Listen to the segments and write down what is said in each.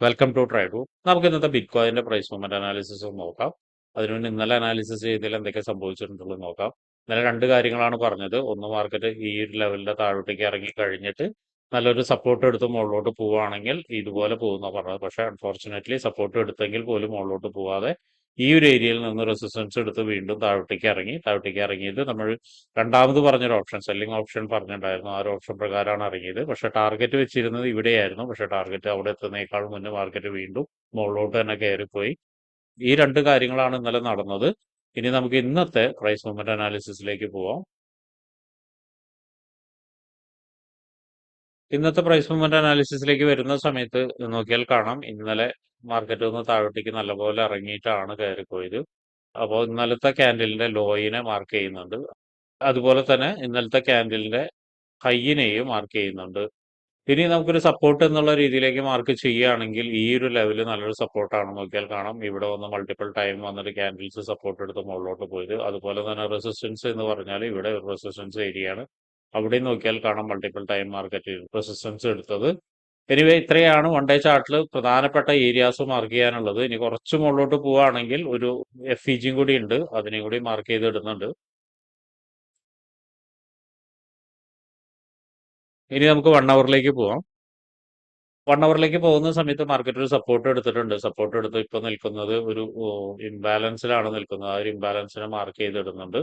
Welcome to ട്രൈഡു നമുക്ക് ഇന്നത്തെ ബിറ്റ് കോയിന്റെ പ്രൈസ് മൂവ്മെന്റ് അനാലിസിസ് നോക്കാം. നോക്കാം അതിനുവേണ്ടി ഇന്നലെ അനാലിസിസ് ചെയ്തതിൽ എന്തൊക്കെ സംഭവിച്ചിട്ടുണ്ടെന്ന് നോക്കാം. ഇന്നലെ രണ്ട് കാര്യങ്ങളാണ് പറഞ്ഞത്. ഒന്ന് മാർക്കറ്റ് ഈ ഒരു ലെവലിന്റെ താഴോട്ടേക്ക് ഇറങ്ങി കഴിഞ്ഞിട്ട് നല്ലൊരു സപ്പോർട്ട് എടുത്ത് മുകളിലോട്ട് പോവുകയാണെങ്കിൽ ഇതുപോലെ പോകുന്ന പറഞ്ഞത്. പക്ഷേ അൺഫോർച്ചുനേറ്റ്ലി സപ്പോർട്ട് എടുത്തെങ്കിൽ പോലും മുകളിലോട്ട് പോവാതെ ഈ ഒരു ഏരിയയിൽ നിന്ന് റെസിസ്റ്റൻസ് എടുത്ത് വീണ്ടും താഴോട്ടേക്ക് ഇറങ്ങി താഴോട്ടേക്ക് ഇറങ്ങിയത് നമ്മൾ രണ്ടാമത് പറഞ്ഞൊരു ഓപ്ഷൻ സെല്ലിംഗ് ഓപ്ഷൻ പറഞ്ഞിട്ടുണ്ടായിരുന്നു. ആ ഒരു ഓപ്ഷൻ പ്രകാരമാണ് ഇറങ്ങിയത്. പക്ഷെ ടാർഗറ്റ് വെച്ചിരുന്നത് ഇവിടെയായിരുന്നു. പക്ഷെ ടാർഗറ്റ് അവിടെ എത്തുന്നേക്കാൾ മുന്നേ മാർക്കറ്റ് വീണ്ടും മുകളിലോട്ട് തന്നെ കയറിപ്പോയി. ഈ രണ്ട് കാര്യങ്ങളാണ് ഇന്നലെ നടന്നത്. ഇനി നമുക്ക് ഇന്നത്തെ പ്രൈസ് മൂവ്മെന്റ് അനാലിസിസിലേക്ക് പോവാം. ഇന്നത്തെ പ്രൈസ് മൂവ്മെന്റ് അനാലിസിസിലേക്ക് വരുന്ന സമയത്ത് നോക്കിയാൽ കാണാം. ഇന്നലെ മാർക്കറ്റ് ഒന്ന് താഴോട്ടേക്ക് നല്ലപോലെ ഇറങ്ങിയിട്ടാണ് കയറിപ്പോയത്. അപ്പോൾ ഇന്നലത്തെ ക്യാൻഡലിന്റെ ലോയിനെ മാർക്ക് ചെയ്യുന്നുണ്ട്. അതുപോലെ തന്നെ ഇന്നലത്തെ ക്യാൻഡലിന്റെ ഹൈയിനെയും മാർക്ക് ചെയ്യുന്നുണ്ട്. ഇനി നമുക്കൊരു സപ്പോർട്ട് എന്നുള്ള രീതിയിലേക്ക് മാർക്ക് ചെയ്യുകയാണെങ്കിൽ ഈ ഒരു ലെവൽ നല്ലൊരു സപ്പോർട്ടാണ് നോക്കിയാൽ കാണാം. ഇവിടെ വന്ന് മൾട്ടിപ്പിൾ ടൈം വന്നിട്ട് ക്യാൻഡിൽസ് സപ്പോർട്ട് എടുത്ത് മുകളിലോട്ട് പോയത്. അതുപോലെ തന്നെ റെസിസ്റ്റൻസ് എന്ന് പറഞ്ഞാൽ ഇവിടെ റെസിസ്റ്റൻസ് ഏരിയയാണ് അവിടെ നോക്കിയാൽ കാണാം മൾട്ടിപ്പിൾ ടൈം മാർക്കറ്റ് റെസിസ്റ്റൻസ് എടുത്തത്. എനിവേ ഇത്രയാണ് വൺ ഡേ ചാർട്ടിൽ പ്രധാനപ്പെട്ട ഏരിയാസ് മാർക്ക് ചെയ്യാനുള്ളത്. ഇനി കുറച്ച് മുകളിലോട്ട് പോവുകയാണെങ്കിൽ ഒരു എഫ് ഇ ജിയും കൂടി ഉണ്ട്. അതിനെയും കൂടി മാർക്ക് ചെയ്ത് ഇടുന്നുണ്ട് ഇനി നമുക്ക് വൺ അവറിലേക്ക് പോവാം. വൺ അവറിലേക്ക് പോകുന്ന സമയത്ത് മാർക്കറ്റ് ഒരു സപ്പോർട്ട് എടുത്തിട്ടുണ്ട്. സപ്പോർട്ട് എടുത്ത് ഇപ്പൊ നിൽക്കുന്നത് ഒരു ഇംബാലൻസിലാണ് നിൽക്കുന്നത്. ആ ഒരു ഇംബാലൻസിനെ മാർക്ക് ചെയ്തിടുന്നുണ്ട്.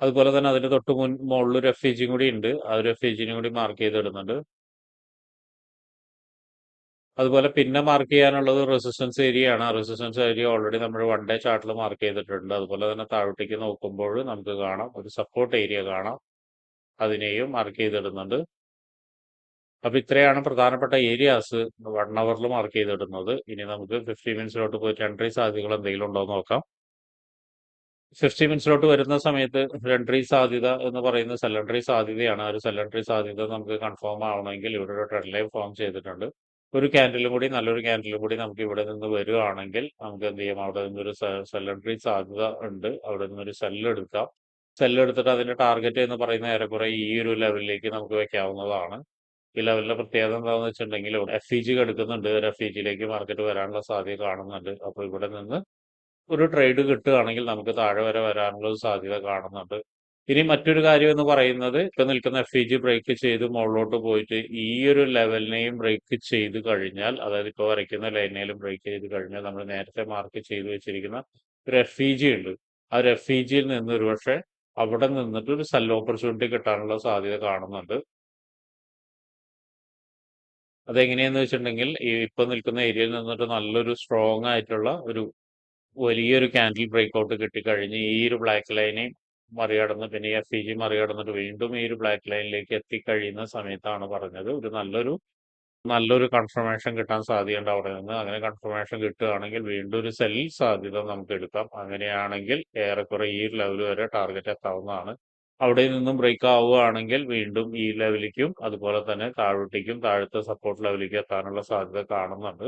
അതുപോലെ തന്നെ അതിന്റെ തൊട്ട് മുൻ മുകളിൽ ഒരു എഫ് കൂടി ഉണ്ട്. ആ ഒരു എഫ് കൂടി മാർക്ക് ചെയ്തിടുന്നുണ്ട് അതുപോലെ പിന്നെ മാർക്ക് ചെയ്യാനുള്ളത് റെസിസ്റ്റൻസ് ഏരിയ ആണ്. റെസിസ്റ്റൻസ് ഏരിയ ഓൾറെഡി നമ്മൾ വൺ ഡേ ചാർട്ടിൽ മാർക്ക് ചെയ്തിട്ടുണ്ട്. അതുപോലെ തന്നെ താഴോട്ടേക്ക് നോക്കുമ്പോൾ നമുക്ക് കാണാം. ഒരു സപ്പോർട്ട് ഏരിയ കാണാം. അതിനെയും മാർക്ക് ചെയ്തിടുന്നുണ്ട് അപ്പൊ ഇത്രയാണ് പ്രധാനപ്പെട്ട ഏരിയാസ് വൺ അവറിൽ മാർക്ക് ചെയ്തിടുന്നത് ഇനി നമുക്ക് ഫിഫ്റ്റി മിനിറ്റ്സിലോട്ട് പോയിട്ട് എൻട്രി സാധ്യതകൾ എന്തെങ്കിലും ഉണ്ടോ നോക്കാം. ഫിഫ്റ്റി മിനിറ്റ്സിലോട്ട് വരുന്ന സമയത്ത് റെൻട്രി സാധ്യത എന്ന് പറയുന്ന സെലൻട്രി സാധ്യതയാണ്. ആ ഒരു സെലൻട്രി സാധ്യത നമുക്ക് കൺഫേം ആവണമെങ്കിൽ ഇവിടെ ഒരു ട്രെഡ് ലൈൻ ഫോം ചെയ്തിട്ടുണ്ട്. ഒരു ക്യാൻഡിലും കൂടി നല്ലൊരു ക്യാൻഡിലും കൂടി നമുക്ക് ഇവിടെ നിന്ന് വരികയാണെങ്കിൽ നമുക്ക് എന്ത് ചെയ്യാം? അവിടെ നിന്നൊരു സെലൻട്രി സാധ്യത ഉണ്ട്. അവിടെ നിന്നൊരു സെല്ല് എടുക്കാം. സെല്ല് എടുത്തിട്ട് അതിന്റെ ടാർഗറ്റ് എന്ന് പറയുന്ന ഏറെക്കുറെ ഈ ഒരു ലെവലിലേക്ക് നമുക്ക് വെക്കാവുന്നതാണ്. ഈ ലെവലിലെ പ്രത്യേകത എന്താണെന്ന് വെച്ചിട്ടുണ്ടെങ്കിൽ എഫ് ഇ ജി എടുക്കുന്നുണ്ട്. ഒരു എഫ് ഇ ജിയിലേക്ക് മാർക്കറ്റ് വരാനുള്ള സാധ്യത കാണുന്നുണ്ട്. അപ്പോൾ ഇവിടെ നിന്ന് ഒരു ട്രേഡ് കിട്ടുകയാണെങ്കിൽ നമുക്ക് താഴെ വരെ വരാനുള്ള ഒരു സാധ്യത കാണുന്നുണ്ട്. ഇനി മറ്റൊരു കാര്യം എന്ന് പറയുന്നത് ഇപ്പൊ നിൽക്കുന്ന എഫ് ഇ ജി ബ്രേക്ക് ചെയ്ത് മുകളിലോട്ട് പോയിട്ട് ഈ ഒരു ലെവലിനെയും ബ്രേക്ക് ചെയ്ത് കഴിഞ്ഞാൽ അതായത് ഇപ്പോൾ വരയ്ക്കുന്ന ലൈനേലും ബ്രേക്ക് ചെയ്ത് കഴിഞ്ഞാൽ നമ്മൾ നേരത്തെ മാർക്ക് ചെയ്ത് വെച്ചിരിക്കുന്ന ഒരു എഫ് ഇ ജി ഉണ്ട്. ആ ഒരു എഫ് ഇ ജിയിൽ നിന്ന് ഒരുപക്ഷെ അവിടെ നിന്നിട്ട് ഒരു സെൽ ഓപ്പർച്യൂണിറ്റി കിട്ടാനുള്ള സാധ്യത കാണുന്നുണ്ട്. അതെങ്ങനെയാന്ന് വെച്ചിട്ടുണ്ടെങ്കിൽ ഈ ഇപ്പൊ നിൽക്കുന്ന ഏരിയയിൽ നിന്നിട്ട് നല്ലൊരു സ്ട്രോങ് ആയിട്ടുള്ള ഒരു വലിയൊരു ക്യാൻഡിൽ ബ്രേക്ക് ഔട്ട് കിട്ടിക്കഴിഞ്ഞ് ഈ ഒരു ബ്ലാക്ക് ലൈനെ മറികടന്ന് പിന്നെ എഫ് ഇ ജി മറികടന്നിട്ട് വീണ്ടും ഈ ഒരു ബ്ലാക്ക് ലൈനിലേക്ക് എത്തിക്കഴിയുന്ന സമയത്താണ് പറഞ്ഞത്. ഒരു നല്ലൊരു നല്ലൊരു കൺഫർമേഷൻ കിട്ടാൻ സാധ്യതയുണ്ട് അവിടെ നിന്ന്. അങ്ങനെ കൺഫർമേഷൻ കിട്ടുകയാണെങ്കിൽ വീണ്ടും ഒരു സെൽ സാധ്യത നമുക്ക് എടുക്കാം. അങ്ങനെയാണെങ്കിൽ ഏറെക്കുറെ ഈ ലെവൽ വരെ ടാർഗറ്റ് എത്താവുന്നതാണ്. അവിടെ നിന്നും ബ്രേക്ക് ആവുകയാണെങ്കിൽ വീണ്ടും ഈ ലെവലിലേക്കും അതുപോലെ തന്നെ താഴോട്ടേക്കും താഴത്തെ സപ്പോർട്ട് ലെവലിലേക്ക് എത്താനുള്ള സാധ്യത കാണുന്നുണ്ട്.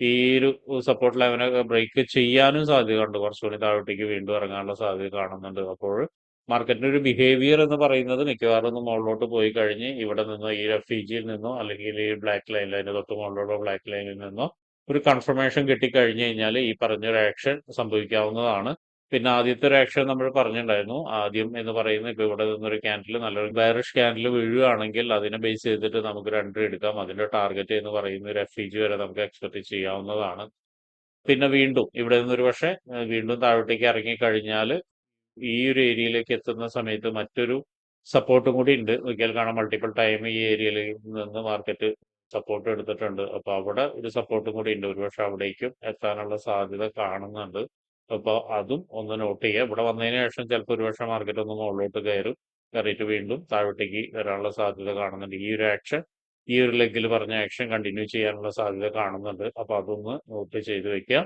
ഈ ഒരു സപ്പോർട്ട് ലെവലൊക്കെ ബ്രേക്ക് ചെയ്യാനും സാധ്യതയുണ്ട് കുറച്ചുകൂടി താഴോട്ടേക്ക് വീണ്ടും ഇറങ്ങാനുള്ള സാധ്യത കാണുന്നുണ്ട്. അപ്പോൾ മാർക്കറ്റിന്റെ ഒരു ബിഹേവിയർ എന്ന് പറയുന്നത് മിക്കവാറും ഒന്ന് മുകളിലോട്ട് പോയി കഴിഞ്ഞ് ഇവിടെ നിന്നോ ഈ എഫ് ഇ ജിയിൽ നിന്നോ അല്ലെങ്കിൽ ഈ ബ്ലാക്ക് ലൈനിൽ അതിന്റെ തൊട്ട് മുകളിലുള്ള ബ്ലാക്ക് ലൈനിൽ നിന്നോ ഒരു കൺഫർമേഷൻ കിട്ടിക്കഴിഞ്ഞു കഴിഞ്ഞാൽ ഈ പറഞ്ഞൊരു ആക്ഷൻ സംഭവിക്കാവുന്നതാണ്. പിന്നെ ആദ്യത്തെ ഒരു ആക്ഷൻ നമ്മൾ പറഞ്ഞിട്ടുണ്ടായിരുന്നു ആദ്യം എന്ന് പറയുന്നത് ഇപ്പൊ ഇവിടെ നിന്നൊരു ക്യാൻഡിൽ നല്ലൊരു ബയറിഷ് ക്യാൻഡിൽ വീഴുകയാണെങ്കിൽ അതിനെ ബേസ് ചെയ്തിട്ട് നമുക്ക് രണ്ടും എടുക്കാം. അതിന്റെ ടാർഗറ്റ് എന്ന് പറയുന്ന ഒരു എഫ് ജി വരെ നമുക്ക് എക്സ്പെക്ട് ചെയ്യാവുന്നതാണ്. പിന്നെ വീണ്ടും ഇവിടെ നിന്നൊരു പക്ഷേ വീണ്ടും താഴോട്ടേക്ക് ഇറങ്ങി കഴിഞ്ഞാൽ ഈ ഒരു ഏരിയയിലേക്ക് എത്തുന്ന സമയത്ത് മറ്റൊരു സപ്പോർട്ടും കൂടി ഉണ്ട്. നോക്കിയാൽ കാണാം മൾട്ടിപ്പിൾ ടൈം ഈ ഏരിയയിൽ നിന്ന് മാർക്കറ്റ് സപ്പോർട്ട് എടുത്തിട്ടുണ്ട്. അപ്പൊ അവിടെ ഒരു സപ്പോർട്ടും കൂടി ഉണ്ട്. ഒരുപക്ഷെ അവിടേക്കും എത്താനുള്ള സാധ്യത കാണുന്നുണ്ട്. അപ്പോൾ അതും ഒന്ന് നോട്ട് ചെയ്യുക. ഇവിടെ വന്നതിന് ശേഷം ചിലപ്പോൾ ഒരുപക്ഷെ മാർക്കറ്റ് ഒന്ന് മുകളിലോട്ട് കയറും. കയറിയിട്ട് വീണ്ടും താഴോട്ടേക്ക് വരാനുള്ള സാധ്യത കാണുന്നുണ്ട്. ഈ ഒരു ആക്ഷൻ ഈ ഒരു ലെഗിൽ പറഞ്ഞ ആക്ഷൻ കണ്ടിന്യൂ ചെയ്യാനുള്ള സാധ്യത കാണുന്നുണ്ട്. അപ്പൊ അതൊന്ന് നോട്ട് ചെയ്ത് വെക്കുക.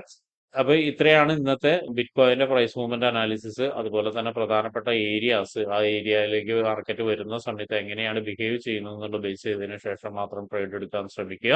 അപ്പൊ ഇത്രയാണ് ഇന്നത്തെ ബിറ്റ് കോയിന്റെ പ്രൈസ് മൂവ്മെന്റ് അനാലിസിസ് അതുപോലെ തന്നെ പ്രധാനപ്പെട്ട ഏരിയാസ് ആ ഏരിയയിലേക്ക് മാർക്കറ്റ് വരുന്ന സമയത്ത് എങ്ങനെയാണ് ബിഹേവ് ചെയ്യുന്നത് എന്നുള്ള ബേസ് ചെയ്തതിനു ശേഷം മാത്രം ട്രേഡ് എടുക്കാൻ ശ്രമിക്കുക.